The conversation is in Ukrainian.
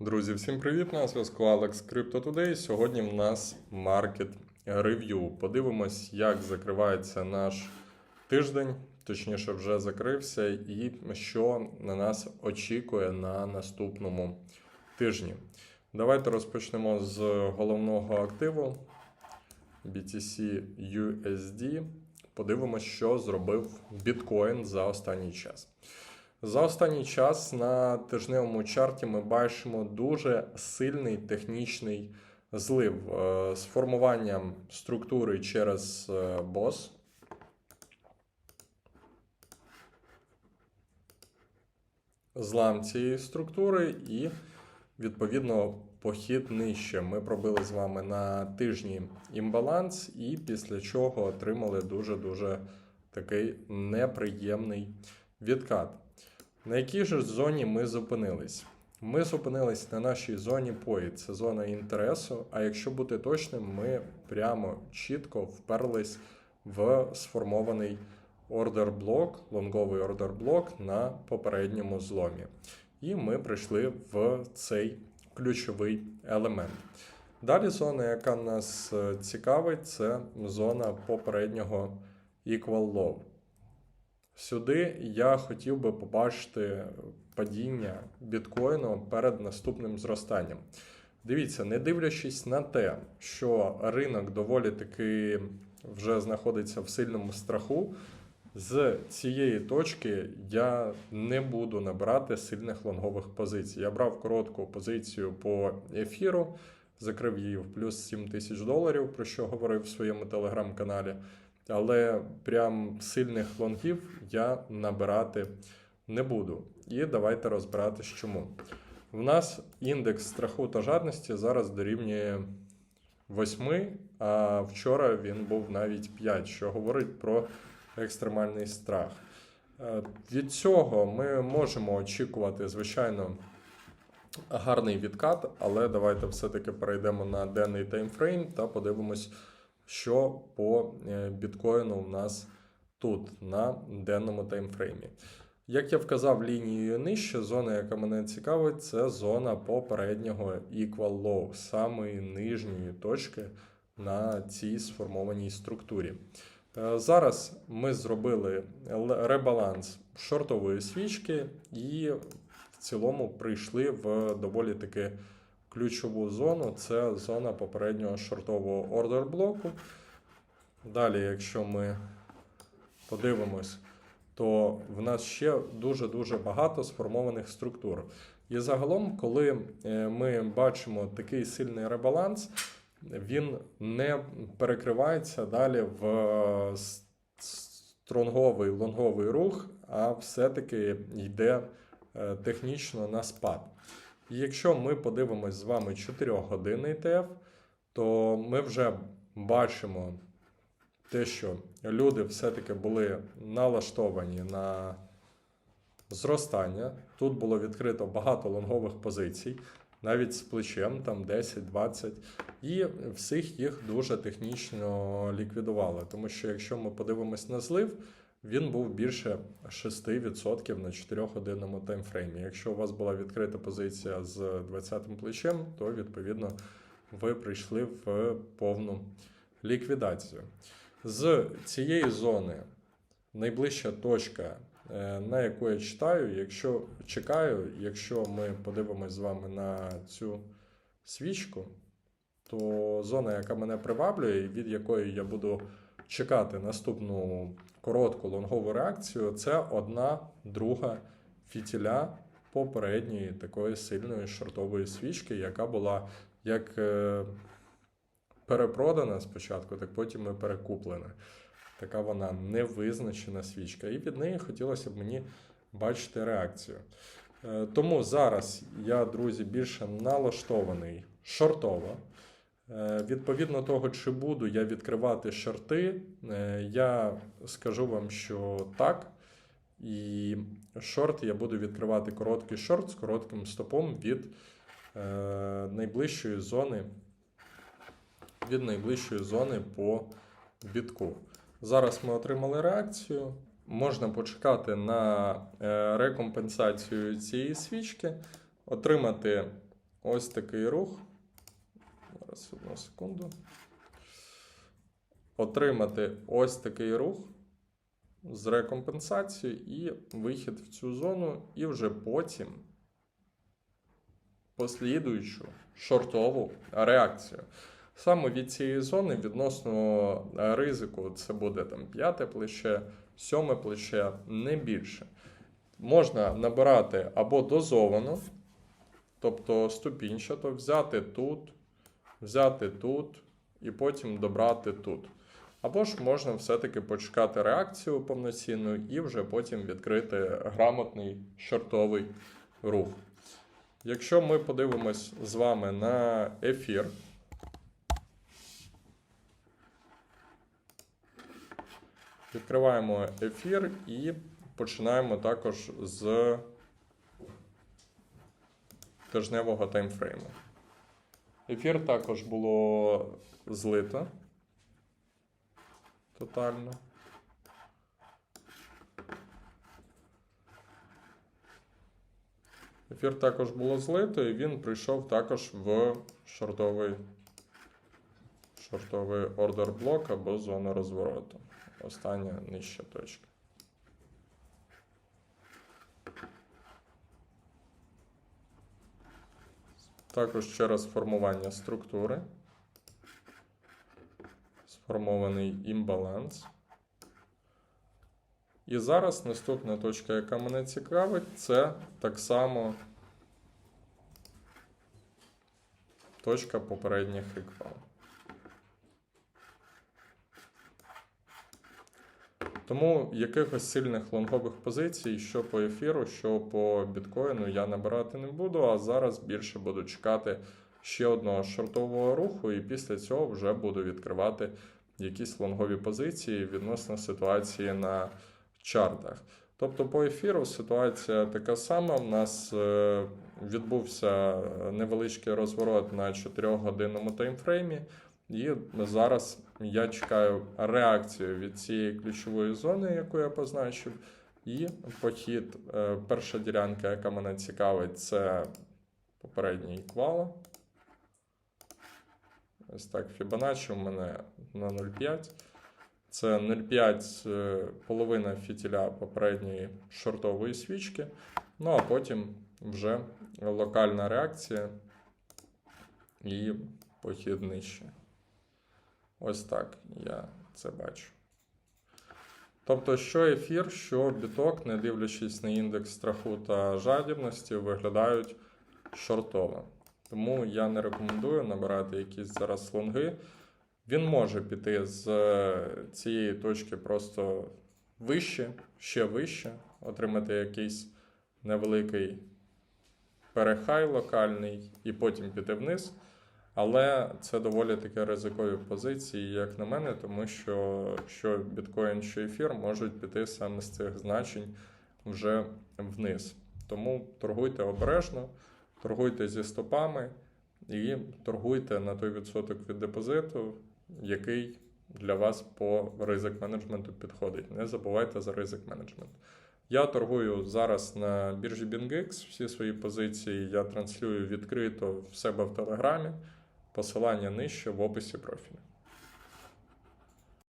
Друзі, всім привіт! На зв'язку Alex Crypto Today. Сьогодні в нас Market Review. Подивимось, як закривається наш тиждень, точніше, вже закрився, і що на нас очікує на наступному тижні. Давайте розпочнемо з головного активу BTC USD. Подивимось, що зробив біткоін за останній час. За останній час на тижневому чарті ми бачимо дуже сильний технічний злив е, з формуванням структури через е, бос. Злам цієї структури і, відповідно, похід нижче. Ми пробили з вами на тижні імбаланс, і після чого отримали дуже-дуже такий неприємний відкат. На якій же зоні ми зупинились? Ми зупинились на нашій зоні POI, це зона інтересу. А якщо бути точним, ми прямо чітко вперлись в сформований ордер блок, лонговий ордер блок на попередньому зломі. І ми прийшли в цей ключовий елемент. Далі зона, яка нас е, цікавить, це зона попереднього equal low. Сюди я хотів би побачити падіння біткоїну перед наступним зростанням. Дивіться, не дивлячись на те, що ринок доволі таки вже знаходиться в сильному страху, з цієї точки я не буду набирати сильних лонгових позицій. Я брав коротку позицію по ефіру, закрив її в плюс 7 тисяч доларів, про що говорив в своєму телеграм-каналі. Але прям сильних лонгів я набирати не буду. І давайте розбиратись чому. В нас індекс страху та жадності зараз дорівнює 8, а вчора він був навіть 5, що говорить про екстремальний страх. Е, Від цього ми можемо очікувати, звичайно, гарний відкат, але давайте все-таки перейдемо на денний таймфрейм та подивимось що по е, біткоїну в нас тут на денному таймфреймі. Як я вказав лінією нижче, зона, яка мене цікавить, це зона попереднього equal low, самої нижньої точки на цій сформованій структурі. Е, Зараз ми зробили ребаланс шортової свічки і в цілому прийшли в доволі таки ключову зону це зона попереднього шортового ордер блоку. Далі, якщо ми подивимось, то в нас ще дуже-дуже багато сформованих структур. І загалом, коли е, ми бачимо такий сильний ребаланс, він не перекривається далі в е, стронговий лонговий рух, а все-таки йде е, технічно на спад. І якщо ми подивимось з вами 4-годинний ТФ, то ми вже бачимо те, що люди все-таки були налаштовані на зростання. Тут було відкрито багато лонгових позицій, навіть з плечем, там 10-20, і всіх їх дуже технічно ліквідували. Тому що якщо ми подивимось на злив, він був більше 6% на 4-годинному таймфреймі. Якщо у вас була відкрита позиція з 20-м плечем, то відповідно ви прийшли в повну ліквідацію. З цієї зони найближча точка, е, на яку я читаю, якщо чекаю, якщо ми подивимось з вами на цю свічку, то зона, яка мене приваблює, від якої я буду чекати наступну коротку лонгову реакцію, це одна друга фітіля попередньої такої сильної шортової свічки, яка була як е, перепродана спочатку, так потім і перекуплена. Така вона невизначена свічка. І від неї хотілося б мені бачити реакцію. Е, Тому зараз я, друзі, більше налаштований шортово. Е, Відповідно того, чи буду я відкривати шорти, е, я скажу вам, що так. І шорт я буду відкривати короткий шорт з коротким стопом від е, найближчої зони від найближчої зони по бітку. Зараз ми отримали реакцію. Можна почекати на рекомпенсацію цієї свічки, отримати ось такий рух. Зараз одну секунду. Отримати ось такий рух з рекомпенсацією і вихід в цю зону, і вже потім послідуючу шортову реакцію. Саме від цієї зони відносно ризику це буде там п'яте плече, сьоме плече, не більше. Можна набирати або дозовано, тобто ступінчато, взяти тут, взяти тут і потім добрати тут. Або ж можна все-таки почекати реакцію повноцінну і вже потім відкрити грамотний шортовий рух. Якщо ми подивимось з вами на ефір, відкриваємо ефір і починаємо також з тижневого таймфрейму. Ефір також було злито тотально. Ефір також було злито, і він прийшов також в шортовий, шортовий ордер блок або зону розвороту. Остання нижча точка. Також через формування структури. Сформований імбаланс. І зараз наступна точка, яка мене цікавить, це так само точка попередніх іквал. Тому якихось сильних лонгових позицій, що по ефіру, що по біткоїну, я набирати не буду, а зараз більше буду чекати ще одного шортового руху, і після цього вже буду відкривати якісь лонгові позиції відносно ситуації на чартах. Тобто по ефіру ситуація така сама. У нас е, відбувся невеличкий розворот на 4-годинному таймфреймі, і зараз я чекаю реакцію від цієї ключової зони, яку я позначив. І похід, е, перша ділянка, яка мене цікавить, це попередній квала. Ось так, Fibonacci у мене на 0,5. Це 0,5 е, половина фітіля попередньої шортової свічки. Ну а потім вже локальна реакція і похід нижче. Ось так я це бачу. Тобто, що ефір, що біток, не дивлячись на індекс страху та жадібності, виглядають шортово. Тому я не рекомендую набирати якісь зараз лонги. Він може піти з цієї точки просто вище, ще вище, отримати якийсь невеликий перехай локальний і потім піти вниз. Але це доволі таки ризикові позиції, як на мене, тому що що біткоін, що ефір можуть піти саме з цих значень вже вниз. Тому торгуйте обережно, торгуйте зі стопами і торгуйте на той відсоток від депозиту, який для вас по ризик менеджменту підходить. Не забувайте за ризик менеджмент. Я торгую зараз на біржі BingX. Всі свої позиції я транслюю відкрито в себе в Телеграмі. Посилання нижче в описі профілю.